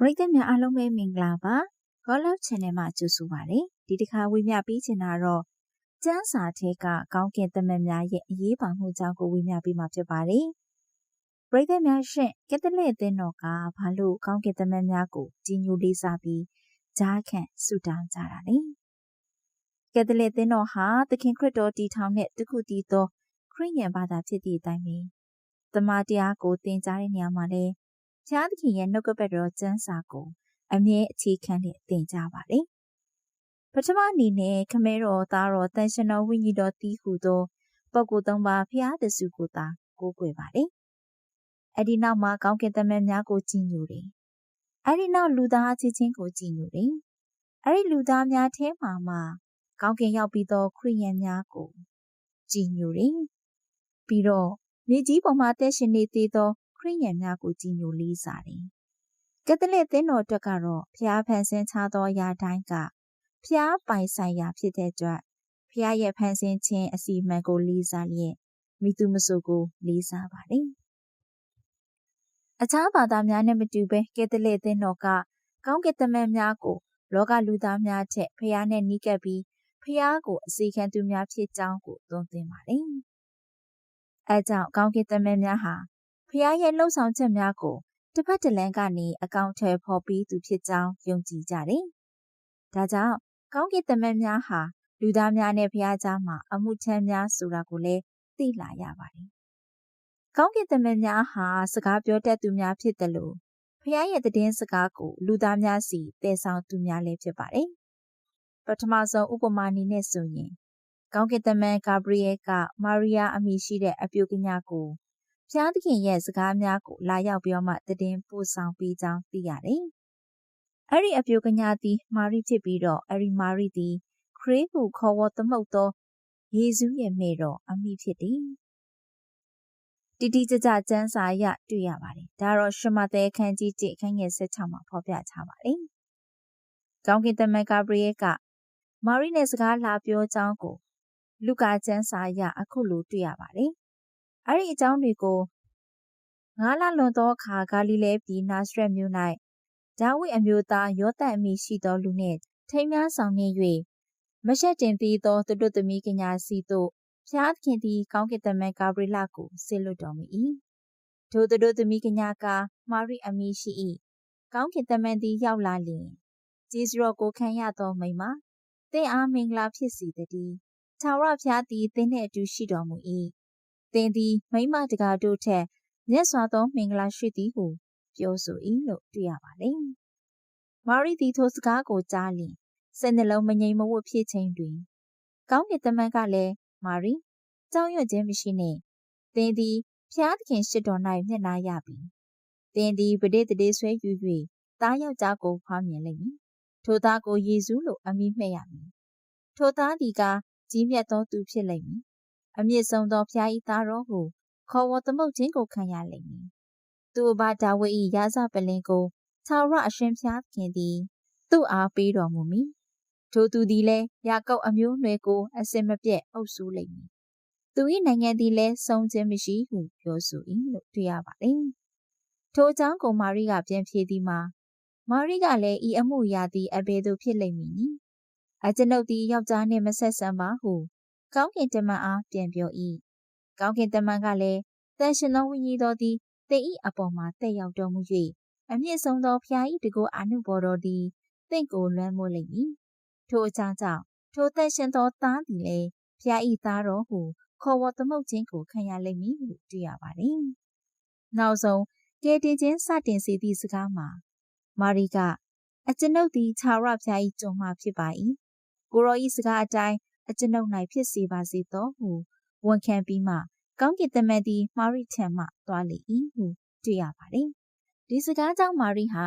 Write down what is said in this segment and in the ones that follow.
ပရိသတ်များအားလုံးပဲမင်္ဂလာပါ God Love Channel မှာကြိုဆိုပါရစေဒီတစ်ခါဝေမျှပေးချင်တာတော့ကျမ်းစာထဲကကောင်းကင်သမက်များရဲ့အရေးပါမှုကြောင့်ကိုဝေမျှပေးမှာဖြစ်ပါတယ်ပရိသတ်များရှင်ကက်သလစ်အသင်းတော်ကဘာလို့ကောင်းကင်သမက်များကိုကြီးညိုလေးစားပြီးဂျားခန့်ဆုတောင်းကြတာလဲကက်သလစ်အသင်းတော်ဟာသခင်ခရစ်တော်တည်ထောင်တဲ့တခုတည်သောခရစ်ယာန်ဘာသာဖြစ်သည့်အတိုင်းပဲတမန်တရားကိုသင်ကြားတဲ့နေရာမှာလည်း ဖျားသခင်ရဲ့နှုတ်ကပတ်တော်ကျမ်းစာကိုအမြဲအခြေခံနဲ့သင်ကြပါတယ်။ပထမအနေနဲ့ခမဲတော်သားတော်တန်ရှင်တော်ဝိညာဉ်တော်တီးဟူသောပုဂ္ဂိုလ်သုံးပါးဖျားတစုကိုသာကိုးကွယ်ပါတယ်။အဲ့ဒီနောက်မှာကောင်းကင်သမက်များကိုကြည်ညိုတယ်။အဲ့ဒီနောက်လူသားချင်းချင်းကိုကြည်ညိုတယ်။အဲ့ဒီလူသားများထဲမှာမှကောင်းကင်ရောက်ပြီးသောခရိယန်များကိုကြည်ညိုတယ်။ပြီးတော့မြေကြီးပေါ်မှာတက်ရှင်နေသေးသော ခရိယန်များကိုကြည်ညိုလေးစားတယ်။ကက်သလစ်သင်းတော်အတွက်ကတော့ဖျားဖန်ဆင်းချသောအရာတိုင်းကဖျားပိုင်ဆိုင်ရာဖြစ်တဲ့အတွက်ဖျားရဲ့ဖန်ဆင်းခြင်းအစီအမံကိုလေးစားလျက်မိသူမဆိုကိုလေးစားပါတယ်။အခြားဘာသာများနဲ့မတူဘဲကက်သလစ်သင်းတော်ကကောင်းကင်တမန်များကို လောကလူသားများထက်ဖျားနဲ့နီးကပ်ပြီးဖျားကိုအစီခံသူများဖြစ်ကြောင်းကိုသုံးသင်ပါတယ်။အဲကြောင့်ကောင်းကင်တမန်များဟာ ဖျားရဲ့လှုပ်ဆောင်ချက်များကိုတစ်ဖက်တစ်လမ်းကနေအကောင့်ထဲဖော်ပြီးသူဖြစ်ကြောင်းယုံကြည်ကြတယ်။ဒါကြောင့်ကောင်းကင်တမန်များဟာလူသားများနဲ့ဖျားကြားမှာအမှုထမ်းများဆိုတာကိုလည်းသိလာရပါတယ်။ကောင်းကင်တမန်များဟာစကားပြောတတ်သူများဖြစ်တယ်လို့ဖျားရဲ့တည်င်းစကားကိုလူသားများစီတည်ဆောင်သူများလည်းဖြစ်ပါတယ်။ပထမဆုံးဥပမာအနေနဲ့ဆိုရင်ကောင်းကင်တမန်ဂါဘရီယဲကမာရီယာအမည်ရှိတဲ့အပြုကညာကို ဖျားသခင်ရဲ့စကားများကိုလာရောက်ပြီးမှတည်င်းပို့ဆောင်ပေးကြောင်းသိရတယ်။အဲ့ဒီအပြိုကညာသည်မာရိဖြစ်ပြီးတော့အဲ့ဒီမာရိသည်ခရစ်ကိုခေါ်ဝေါ်သမုတ်သောယေရှုရဲ့မေတော်အမိဖြစ်သည်။တိတိကျကျကျမ်းစာအရတွေ့ရပါတယ်။ဒါတော့ရှမသက်ခန်းကြီး1အခန်းငယ်16မှာဖော်ပြထားပါတယ်။ကောင်းကင်တမန်ဂါဘရီယဲကမာရိနဲ့စကားလာပြောကြောင်းကိုလူကာကျမ်းစာအရအခုလိုတွေ့ရပါတယ်။ အဲ့ဒီအကြောင်းတွေကိုငါးလလွန်သောအခါဂါလိလဲပြည်နာဇရက်မြို့၌ဒါဝိအမျိုးသားယောသန်အမည်ရှိသောလူနှင့်ထိမ်းများဆောင်နေ၍မရှက်တင်ပြီးသောသူတို့သမီးကညာစီတို့ဖျားခင်သည်ကောင်းကင်တမန်ဂါဘရီလကိုဆေလွတ်တော်မူ၏ထိုသူတို့သမီးကညာကမာရိအမည်ရှိ၏ကောင်းကင်တမန်သည်ရောက်လာလျင်ဂျေဇရောကိုခံရသောမိမသင်အားမင်္ဂလာဖြစ်စီတည်းထာဝရဘုရားသည်သင်နှင့်အတူရှိတော်မူ၏ သင်သည်မိမတကာတို့ထက်မြတ်စွာသောမင်္ဂလာရှိသည်ဟုပြောဆို၏လို့တွေ့ရပါတယ်။မာရိသည်ထိုစကားကိုကြားလျင်စိတ်နှလုံးမငြိမ်မဝှက်ဖြစ်ခြင်းတွင်ကောင်းကင်တမန်ကလည်းမာရိကြောက်ရွံ့ခြင်းမရှိနှင့်သင်သည်ဖျားသခင်ရှိတော်၌မျက်နာရပြီ။သင်သည်ပဋိသန္ဓေဆွဲယူ၍သားယောက်ျားကိုဖွားမြင်လိမ့်မည်။ထိုသားကိုယေရှုလို့အမည်မှတ်ရမည်။ထိုသားသည်ကကြီးမြတ်သောသူဖြစ်လိမ့်မည် အမြင့်ဆုံးသောဖျားဤသားတော်ဟုခေါ်ဝေါ်သမုတ်ခြင်းကိုခံရလိမ့်မည်။သူ့ဘာဒါဝိဒ်၏ရာဇပလင်ကိုခြာရအရှင်ဖျားခင်သည်သူ့အားပေးတော်မူမည်။ထိုသူသည်လည်းယာကုပ်အမျိုးနွယ်ကိုအစင်မပြတ်အုပ်စိုးလိမ့်မည်။သူ၏နိုင်ငံသည်လည်းဆုံးခြင်းမရှိဟုပြောဆို၏လို့တွေ့ရပါတယ်။ထိုကြောင့်ကိုမာရိကပြန်ဖြေသည်မှာမာရိကလည်းဤအမှုရာသည်အဘယ်သို့ဖြစ်လိမ့်မည်နည်း။အကျွန်ုပ်သည်ယောက်ျားနှင့်မဆက်ဆံပါဟု ကောင်းကင်တမန်အားပြန်ပြော၏ကောင်းကင်တမန်ကလည်းတန်ရှင်သောဝိညာဉ်တော်သည်သင်၏အပေါ်မှာတက်ရောက်တော်မူ၍အမြင့်ဆုံးသောဖျား၏တကူအာနုဘော်တော်သည်သင်ကိုလွှမ်းမိုးလိမ့်မည်ထိုအကြောင်းကြောင့်ထိုတန်ရှင်သောသားသည်လည်းဖျား၏သားတော်ဟုခေါ်ဝေါ်သမုတ်ခြင်းကိုခံရလိမ့်မည်ဟုတွေ့ရပါတယ်နောက်ဆုံးကဲတင်ချင်းစတင်စေသည့်စကားမှာမာရီကအကျွန်ုပ်သည်ခြာရဖျား၏ကြုံမှဖြစ်ပါ၏ကိုရောဤစကားအတိုင်း အကျွန်ုပ်၌ဖြစ်စေပါစေသောဟုဝန်ခံပြီးမှကောင်းကင်တမန်သည်မာရိထံမှသွားလေ၏ဟုတွေ့ရပါတယ်။ဒီစကားကြောင့်မာရိဟာ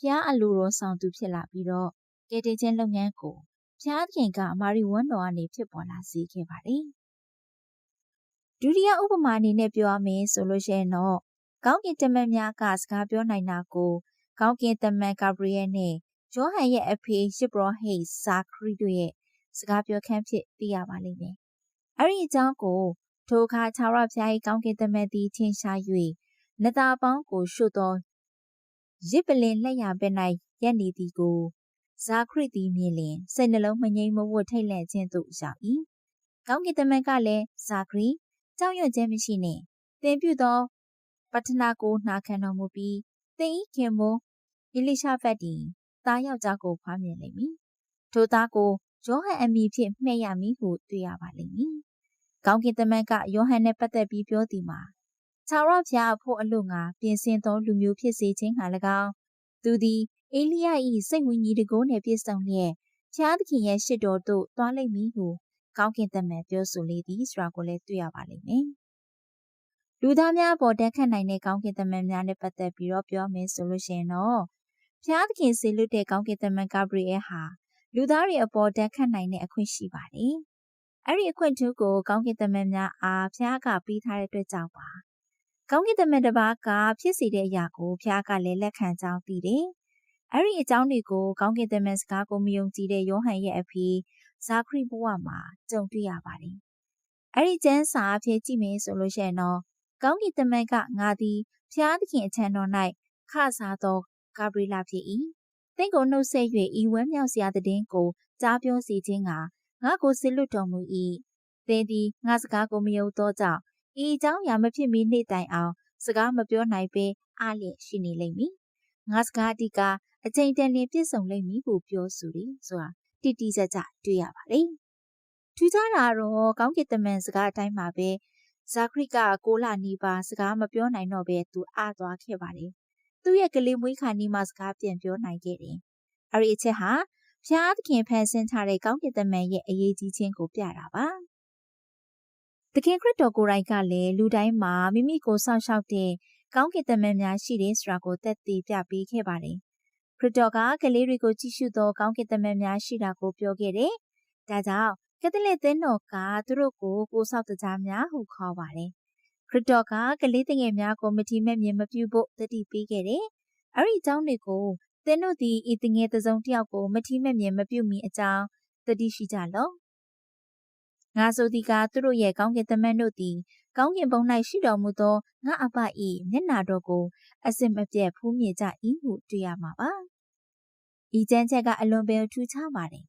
ဖျားအလိုတော်ဆောင်သူဖြစ်လာပြီးတော့ကယ်တင်ခြင်းလုပ်ငန်းကိုဖျားခင်ကမာရိဝန်းတော်ကနေဖြစ်ပေါ်လာစေခဲ့ပါတယ်။ဒုတိယဥပမာအနေနဲ့ပြောရမယ်ဆိုလို့ရှိရင်တော့ကောင်းကင်တမန်များကစကားပြောနိုင်တာကိုကောင်းကင်တမန်ဂါဘရီယဲနဲ့ယောဟန်ရဲ့အဖေရှစ်ဘရောဟိတ်ဇာခရီတို့ရဲ့ စကားပြောခန်းဖြစ်သိရပါလိမ့်မယ်။အဲ့ဒီအကြောင်းကိုထိုအခါခြာရဖျား၏ကောင်းကင်သမက်သည်ထင်ရှား၍နတာပေါင်းကိုရှုသောရစ်ပလင်လက်ရဘက်၌ရက်နေသည်ကိုဇာခရစ်သည်မြင်လျင်စိတ်နှလုံးမငြိမ်မဝတ်ထိတ်လန့်ခြင်းသို့ရောက်၏ကောင်းကင်တမန်ကလည်းဇာခရီကြောက်ရွံ့ခြင်းမရှိနှင့်သင်ပြုသောပတ္ထနာကိုနှာခံတော်မူပြီးသင်၏ခင်မိုးအီလိရှာဖက်သည်သားယောက်ျားကိုဖွားမြင်လိမ့်မည်ထိုသားကို ယောဟန်အမည်ဖြင့်မှဲ့ရမည်ဟုတွေ့ရပါလိမ့်မည်ကောင်းကင်တမန်ကယောဟန်နှင့်ပတ်သက်ပြီးပြောသည်မှာခြာရဖျားအဖို့အလို့ငါပြင်ဆင်သောလူမျိုးဖြစ်စေခြင်းဟာ၎င်းသူသည်အေလိယ၏စိတ်ဝိညာဉ်တကိုးနှင့်ပြည့်စုံလျက်ဖျားသခင်ရဲ့ရှစ်တော်သို့သွားလိမ့်မည်ဟုကောင်းကင်တမန်ပြောဆိုလေသည်ဆိုတာကိုလည်းတွေ့ရပါလိမ့်မယ်။လူသားများပေါ်တက်ခတ်နိုင်တဲ့ကောင်းကင်တမန်များနဲ့ပတ်သက်ပြီးတော့ပြောမယ်ဆိုလို့ရှိရင်တော့ဖျားသခင်ဆေလွတ်တဲ့ကောင်းကင်တမန်ဂါဘရီယဲဟာ လူသားတွေအပေါ်တက်ခတ်နိုင်တဲ့အခွင့်ရှိပါတယ်။အဲ့ဒီအခွင့်ထူးကိုကောင်းကင်တမန်များအားဖျားကပေးထားတဲ့အတွက်ကြောင့်ပါ။ကောင်းကင်တမန်တစ်ပါးကဖြစ်စီတဲ့အရာကိုဖျားကလည်းလက်ခံကြောင်းသိတယ်။အဲ့ဒီအကြောင်းတွေကိုကောင်းကင်တမန်စကားကိုမယုံကြည်တဲ့ယောဟန်ရဲ့အဖေဇာခရီဘဝမှာကြုံတွေ့ရပါတယ်။အဲ့ဒီကျမ်းစာအဖြစ်ကြည့်မယ်ဆိုလို့ရှိရင်တော့ကောင်းကင်တမန်ကငါသည်ဖျားသခင်အချမ်းတော်၌ခစားသောဂါဘရီလာဖြစ်၏။ သင်ကိုနှုတ်ဆက်၍ဤဝမ်းမြောက်စရာတဲ့င်းကိုကြားပြောစီခြင်းကငါကိုဆစ်လွတ်တော်မူ၏။သင်သည်ငါစကားကိုမယုံသောကြောင့်ဤအကြောင်းအရာမဖြစ်မီနေ့တိုင်အောင်စကားမပြောနိုင်ပေအားလျက်ရှိနေလိမ့်မည်။ငါစကားအတိကအချိန်တန်လျင်ပြည့်စုံလိမ့်မည်ဟုပြောဆိုသည်ဆိုတာတိတိကျကျတွေ့ရပါတယ်။ထူးခြားတာတော့ကောင်းကင်တမန်စကားအတိုင်းမှာပဲဇာခရစ်ကကိုလာနီပါစကားမပြောနိုင်တော့ပဲသူအားသွားခဲ့ပါတယ်။ သူ့ရဲ့ကလေးမွေးခါနီးမှစကားပြန်ပြောနိုင်ခဲ့တယ်။အဲဒီအချက်ဟာဖျားသခင်ဖန်ဆင်းထားတဲ့ကောင်းကင်တမန်ရဲ့အရေးကြီးခြင်းကိုပြတာပါ။သခင်ခရစ်တော်ကိုယ်တိုင်ကလည်းလူတိုင်းမှာမိမိကိုစောင့်ရှောက်တဲ့ကောင်းကင်တမန်များရှိတယ်ဆိုတာကိုသက်သေပြပေးခဲ့ပါတယ်။ခရစ်တော်ကကလေးတွေကိုကြည့်ရှုသောကောင်းကင်တမန်များရှိတာကိုပြောခဲ့တယ်။ဒါကြောင့်ကက်သလစ်သင်းတော်ကသူတို့ကိုကိုဆောက်တကြားများဟုခေါ်ပါတယ်။ ခရစ်တော်ကကလေးတငယ်များကိုမတိမဲ့မြင်မပြုဖို့တတိပေးခဲ့တယ်။အဲ့ဒီအကြောင်းတွေကိုသင်တို့သည်ဤတငယ်တစုံတစ်ယောက်ကိုမတိမဲ့မြင်မပြုမီအကြောင်းတတိရှိကြလော့။ငါဆိုသည်ကသူတို့ရဲ့ကောင်းကင်တမန်တို့သည်ကောင်းကင်ဘုံ၌ရှိတော်မူသောငါအဖ၏မျက်နာတော်ကိုအစင်မပြတ်ဖူးမြင်ကြ၏ဟုတွေ့ရမှာပါ။ဤကျမ်းချက်ကအလွန်ပင်ထူးခြားပါတယ်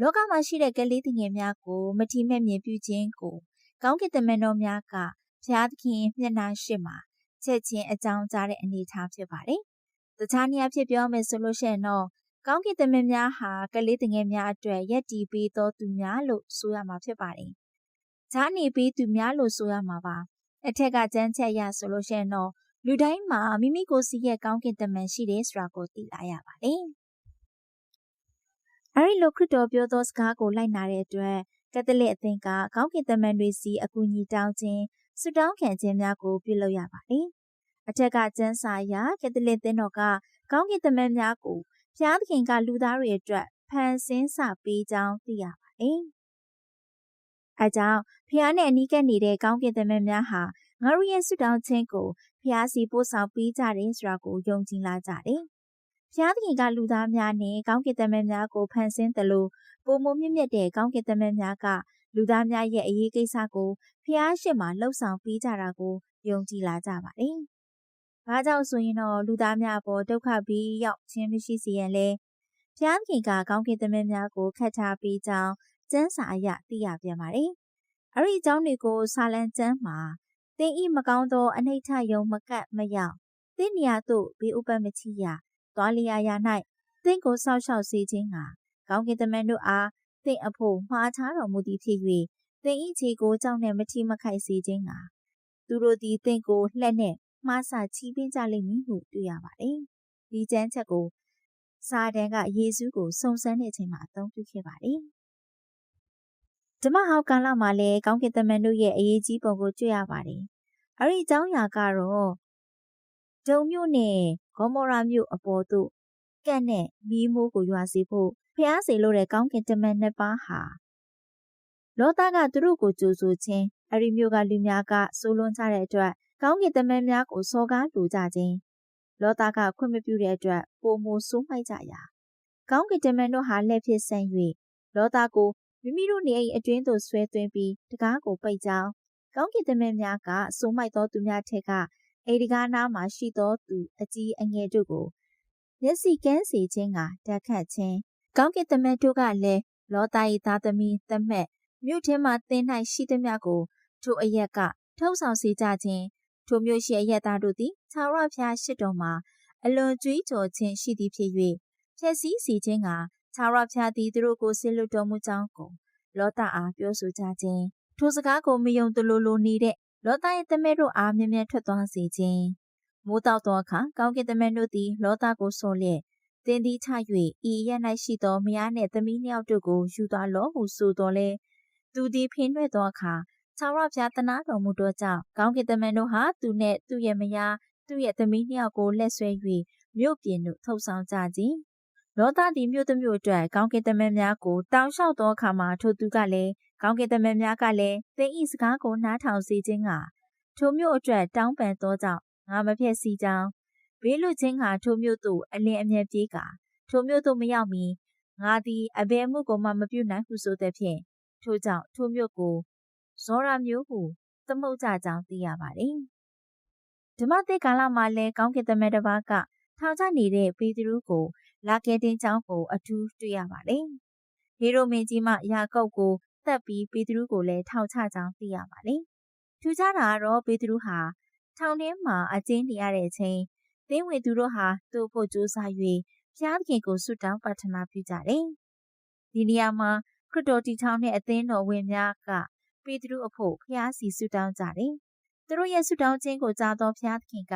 လောကမှာရှိတဲ့ကလေးငယ်များကိုမထီမဲ့မြင်ပြုခြင်းကိုကောင်းကင်တမန်တော်များက ဘုရားသခင်မျက်နှာရှိမှာချက်ချင်းအကြောင်းကြားတဲ့အနေအထားဖြစ်ပါတယ်။တခြားနေရာဖြစ်ပြောမယ်ဆိုလို့ရှိရင်တော့ကောင်းကင်တမန်များဟာကလေးငယ်များအတွက်ယက်တီပေးသောသူများလို့ဆိုရမှာဖြစ်ပါတယ်။ဈာနေပေးသူများလို့ဆိုရမှာပါ။အထက်ကကျမ်းချက်ရဆိုလို့ရှိရင်တော့လူတိုင်းမှာမိမိကိုယ်စီရဲ့ကောင်းကင်တမန်ရှိတယ်ဆိုတာကိုသိလာရပါတယ်။အဲဒီလိုခရစ်တော်ပြောသောစကားကိုလိုက်နာတဲ့အတွက်ကက်သလစ်အသင်းကကောင်းကင်တမန်တွေစီအကူအညီတောင်းခြင်း ဆုတောင်းခံခြင်းများကိုပြုလုပ်ရပါတယ်။အထက်ကကျမ်းစာအရကက်သလစ်သင်းတော်ကကောင်းကင်တမန်များကိုဖျားသခင်ကလူသားတွေအတွက်ဖန်ဆင်းစာပေးကြောင်းသိရပါတယ်။အဲကြောင့်ဖျားနဲ့အနီးကပ်နေတဲ့ကောင်းကင်တမန်များဟာငါတို့ရဲ့ဆုတောင်းခြင်းကိုဖျားစီပို့ဆောင်ပေးကြတယ်ဆိုတာကိုယုံကြည်လာကြတယ်။ဖျားသခင်ကလူသားများနဲ့ကောင်းကင်တမန်များကိုဖန်ဆင်းတယ်လို့ပုံမမြင့်မြတ်တဲ့ကောင်းကင်တမန်များက လူသားများရဲ့အရေးကိစ္စကိုဖျားရှိမှလှုပ်ဆောင်ပေးကြတာကိုယုံကြည်လာကြပါတယ်။ဘာကြောင့်ဆိုရင်တော့လူသားများပေါ်ဒုက္ခပြီးရောက်ခြင်းမရှိစေရန်လဲဖျားသခင်ကကောင်းကင်တမန်များကိုခတ်ထားပေးကြောင်းကျမ်းစာအရသိရပြန်ပါတယ်။အဲ့ဒီအကြောင်းတွေကိုဆာလံကျမ်းမှာသင်ဤမကောင်းသောအနိဋ္ဌယုံမကတ်မရောက်သင်နေရာသို့ဘေးဥပတ်မချီရသွားလျာရာ၌သင်ကိုဆောက်ရှောက်စေခြင်းကကောင်းကင်တမန်တို့အားသ င်အဖို့မှားချတော်မူသည်ဖြစ်၍သင်၏ခြေကိုကြောက်နှင့်မထိမခိုက်စေခြင်းကသူတို့သည်သင်ကိုလှက်နှင့်မှားဆချီးပင်းကြလိမ့်မည်ဟုတွေ့ရပါတယ်။ဒီကျမ်းချက်ကိုစာတန်ကယေရှုကိုစုံစမ်းတဲ့အချိန်မှာအသုံးပြုခဲ့ပါတယ်။ဓမ္မဟောက်ကာလမှာလည်းကောင်းကင်တမန်တို့ရဲ့အရေးကြီးပုံကိုတွေ့ရပါတယ်။အဲဒီအကြောင်းအရာကတော့ဒုံမြို့နဲ့ဂေါမောရာမြို့အပေါ်သို့ကန့်နဲ့မီးမိုးကိုရွာစေဖို့ ဖျားစေလို့တဲ့ကောင်းကင်တမန်နှစ်ပါးဟာလောသားကသူတို့ကိုကြိုဆိုခြင်းအရိမျိုးကလူများကစိုးလွန်ကြတဲ့အတွက်ကောင်းကင်တမန်များကိုစောကားလူကြခြင်းလောသားကခွင့်မပြုတဲ့အတွက်ပုံမိုးစိုးမိုက်ကြရာကောင်းကင်တမန်တို့ဟာလက်ဖြစ်ဆန်၍လောသားကိုမိမိတို့နေအိမ်အတွင်းသို့ဆွဲသွင်းပြီးတကားကိုပိတ်ကြောင်းကောင်းကင်တမန်များကစိုးမိုက်သောသူများထက်ကအဲဒီကားနားမှာရှိသောသူအကြီးအငယ်တို့ကိုမျက်စိကန်းစီခြင်းကတက်ခတ်ခြင်း ကောင်းကင်တမန်တို့ကလည်းလောသား၏သားသမီးသမက်မြို့ထဲမှသင်၌ရှိသမျှကိုထိုအရက်ကထုတ်ဆောင်စေကြခြင်းထိုမျိုးရှိအရက်သားတို့သည်သာရဖျားရှိတော်မှာအလွန်ကြွေးကြော်ခြင်းရှိသည်ဖြစ်၍ဖြည့်ဆည်းစီခြင်းကသာရဖျားသည်သူတို့ကိုဆစ်လွတ်တော်မူကြောင်းကိုလောတာအားပြောဆိုကြခြင်းထိုစကားကိုမယုံတလို့လိုနေတဲ့လောတာရဲ့တမဲတို့အားမြဲမြဲထွက်သွားစေခြင်းမိုးတောက်သောအခါကောင်းကင်တမန်တို့သည်လောတာကိုဆော်လျက် တင်းသည်ချ၍ဤရက်၌ရှိသောမယားနှင့်သမီးနှစ်ယောက်တို့ကိုယူသွားလောဟုဆိုတော်လဲသူသည်ဖင်နှဲ့သောအခါခြောက်ရဖျားတနာတော်မူသောကြောင့်ကောင်းကင်တမန်တို့ဟာသူနှင့်သူ့ရဲ့မယားသူ့ရဲ့သမီးနှစ်ယောက်ကိုလက်ဆွဲ၍မြို့ပြင်သို့ထုတ်ဆောင်ကြခြင်းလောသားဒီမြို့တစ်မြို့အတွက်ကောင်းကင်တမန်များကိုတောင်းလျှောက်သောအခါမှာထိုသူကလည်းကောင်းကင်တမန်များကလည်းသင်ဤစကားကိုနားထောင်စေခြင်းကထိုမြို့အတွက်တောင်းပန်သောကြောင့်ငါမဖြစ်စီကြောင်း ဘေးလွတ်ခြင်းကထိုမြို့သို့အလင်းအမြဲပြေးကာထိုမြို့သို့မရောက်မီငါသည်အဘယ်မှုကိုမှမပြုနိုင်ဟုဆိုသည်ဖြင့်ထိုကြောင့်ထိုမြို့ကိုဇောရာမျိုးဟုသမုတ်ကြကြောင်းသိရပါတယ်ဓမ္မသစ်ကာလမှာလည်းကောင်းကင်သမက်တစ်ပါးကထောင်ချနေတဲ့ပေတရုကိုလာကဲတင်ကြောင်းကိုအထူးတွေ့ရပါတယ်ဟေရိုမင်းကြီးမှယာကုပ်ကိုတတ်ပြီးပေတရုကိုလည်းထောင်ချကြောင်းသိရပါတယ်ထူးခြားတာကတော့ပေတရုဟာထောင်ထဲမှာအကျဉ်းနေရတဲ့အချိန် သင်းဝင်သူတို့ဟာသူ့ဖို့ကြိုးစား၍ဖျားသခင်ကိုဆုတောင်းပတ္ထနာပြုကြတယ်။ဒီနေရာမှာခရစ်တော်တီထောင်တဲ့အသင်းတော်ဝင်များကပေတရုအဖို့ဖျားစီဆုတောင်းကြတယ်။သူတို့ရဲ့ဆုတောင်းခြင်းကိုကြားသောဖျားသခင်က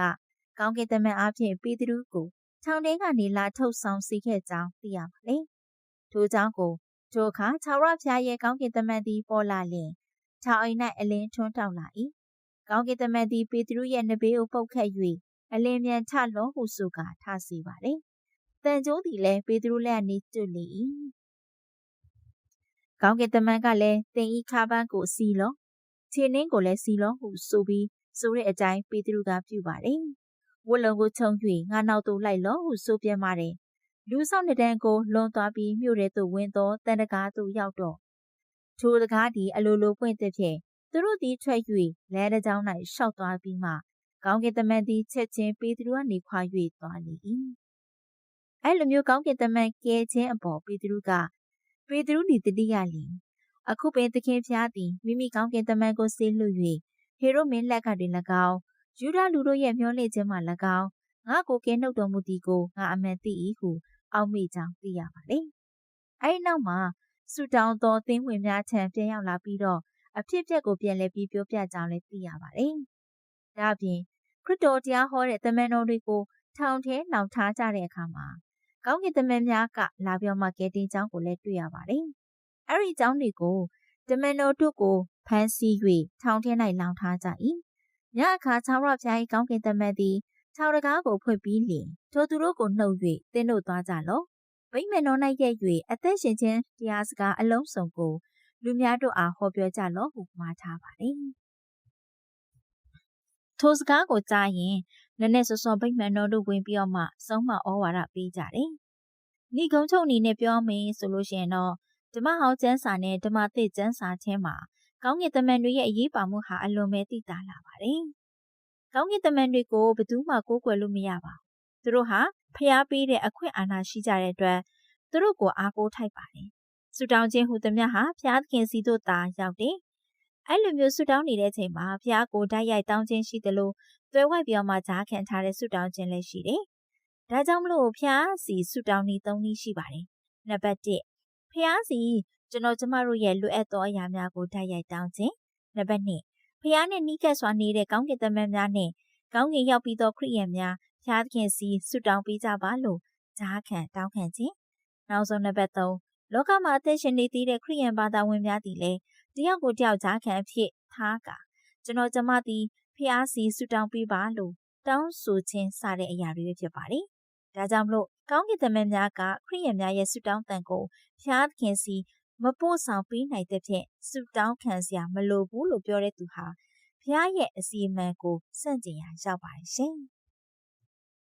ကောင်းကင်တမန်အားဖြင့်ပေတရုကိုထောင်ထဲကနေလာထုတ်ဆောင်စေခဲ့ကြောင်းသိရပါတယ်။ထို့ကြောင့်ကိုထိုအခါခြောက်ရဖျားရဲ့ကောင်းကင်တမန်သည်ပေါ်လာလျင်ထောင်အိမ်၌အလင်းထွန်းတောက်လာ၏။ကောင်းကင်တမန်သည်ပေတရုရဲ့နဘေးကိုပုတ်ခတ်၍ အလင်းမြန်ထလောဟုဆိုကာထားစီပါတယ်။တန်ကျိုးသည်လည်းပေတရုလက်အနေကျွလေ၏။ကောင်းကင်တမန်ကလည်းတင်ဤခါပန်းကိုစီလောခြေနှင်းကိုလည်းစီလောဟုဆိုပြီးဆိုတဲ့အတိုင်းပေတရုကပြုပါတယ်။ဝတ်လုံကိုခြုံ၍ငါနောက်သို့လိုက်လောဟုဆိုပြန်ပါတယ်။လူဆောင်တဲ့တန်းကိုလွန်သွားပြီးမြို့ထဲသို့ဝင်သောတန်တကားသို့ရောက်တော့ထိုတကားသည်အလိုလိုပွင့်တဲ့ဖြင့်သူတို့သည်ထွက်၍လဲတဲ့ကြောင်း၌ရှောက်သွားပြီးမှ ကောင်းကင်တမန်သည်ချက်ချင်းပေတရုကနေခွာ၍သွားလေ၏အဲ့လိုမျိုးကောင်းကင်တမန်ကဲခြင်းအပေါ်ပေတရုကပေတရုဒီတတိယလင်အခုပင်သခင်ဖျားသည်မိမိကောင်းကင်တမန်ကိုဆေးလွှတ်၍ဟေရုမင်းလက်ကတွင်၎င်းယူဒလူတို့ရဲ့မျောလင့်ခြင်းမှ၎င်းငါကိုကဲနှုတ်တော်မူသည်ကိုငါအမှန်သိ၏ဟုအောက်မေ့ကြောင်းသိရပါလေအဲ့ဒီနောက်မှာဆူတောင်းသောသင်းဝင်များထံပြန်ရောက်လာပြီးတော့အဖြစ်အပျက်ကိုပြန်လည်ပြီးပြောပြကြောင်းလည်းသိရပါတယ်။ဒါ့အပြင် ခရစ်တော်တရားဟောတဲ့တမန်တော်တွေကိုထောင်ထဲလောင်ထားကြတဲ့အခါမှာကောင်းကင်တမန်များကလာပြောမှကဲတင်ကြောင်းကိုလည်းတွေ့ရပါတယ်။အဲ့ဒီအကြောင်းတွေကိုတမန်တော်တို့ကိုဖမ်းဆီး၍ထောင်ထဲ၌လောင်ထားကြ၏။ညအခါခြောက်ရဖျား၏ကောင်းကင်တမန်သည်ခြောက်တကားကိုဖွင့်ပြီးလျင်ထိုသူတို့ကိုနှုတ်၍တင်းတို့သွားကြလော့။ဗိမ္မာန်တော်၌ရဲ့၍အသက်ရှင်ခြင်းတရားစကားအလုံးစုံကိုလူများတို့အားဟောပြောကြလော့ဟုမှားထားပါတယ်။ ထိုစကားကိုကြားရင်နည်းနည်းစောစောဗိမ္မာန်တော်တို့ဝင်ပြီးတော့မှဆုံးမဩဝါဒပေးကြတယ်။ဤကုံချုပ်အနေနဲ့ပြောမယ်ဆိုလို့ရှိရင်တော့ဓမ္မဟောင်းကျမ်းစာနဲ့ဓမ္မသစ်ကျမ်းစာထဲမှာကောင်းကင်တမန်တွေရဲ့အရေးပါမှုဟာအလွန်ပဲသိသာလာပါတယ်။ကောင်းကင်တမန်တွေကိုဘယ်သူမှကိုးကွယ်လို့မရပါဘူး။သူတို့ဟာဖျားပေးတဲ့အခွင့်အာဏာရှိကြတဲ့အတွက်သူတို့ကိုအားကိုးထိုက်ပါတယ်။ဆူတောင်းခြင်းဟူသမျှဟာဖျားသခင်စီတို့သာရောက်တယ် အဲ့လိုမျိုးဆူတောင်းနေတဲ့အချိန်မှာဖျားကိုဓာတ်ရိုက်တောင်းခြင်းရှိသလိုသွဲဝိုက်ပြောမှဈာခံထားတဲ့ဆူတောင်းခြင်းလည်းရှိတယ်။ဒါကြောင့်မလို့ဖျားစီဆူတောင်းနေသုံးနည်းရှိပါတယ်။နံပါတ်1ဖျားစီကျွန်တော်ကျမတို့ရဲ့လွတ်အပ်သောအရာများကိုဓာတ်ရိုက်တောင်းခြင်းနံပါတ်2ဖျားနဲ့နီးကပ်စွာနေတဲ့ကောင်းကင်တမန်များနဲ့ကောင်းကင်ရောက်ပြီးသောခရိယန်များဖျားသခင်စီဆူတောင်းပေးကြပါလို့ဈာခံတောင်းခံခြင်းနောက်ဆုံးနံပါတ်3လောကမှာအသက်ရှင်နေသေးတဲ့ခရိယန်ဘာသာဝင်များသည်လည်း တယောက်ကိုတယောက်ကြားခံအဖြစ်ထားကကျွန်တော်ကျမသည်ဖျားစီဆူတောင်းပေးပါလို့တောင်းဆိုခြင်းစတဲ့အရာတွေဖြစ်ပါတယ်။ဒါကြောင့်မလို့ကောင်းကင်တမန်များကခရိယန်များရဲ့ဆူတောင်းတန်ကိုဖျားခင်စီမပို့ဆောင်ပေးနိုင်တဲ့ဖြင့်ဆူတောင်းခံစရာမလိုဘူးလို့ပြောတဲ့သူဟာဖျားရဲ့အစီအမံကိုစန့်ကျင်ရာရောက်ပါတယ်ရှင်။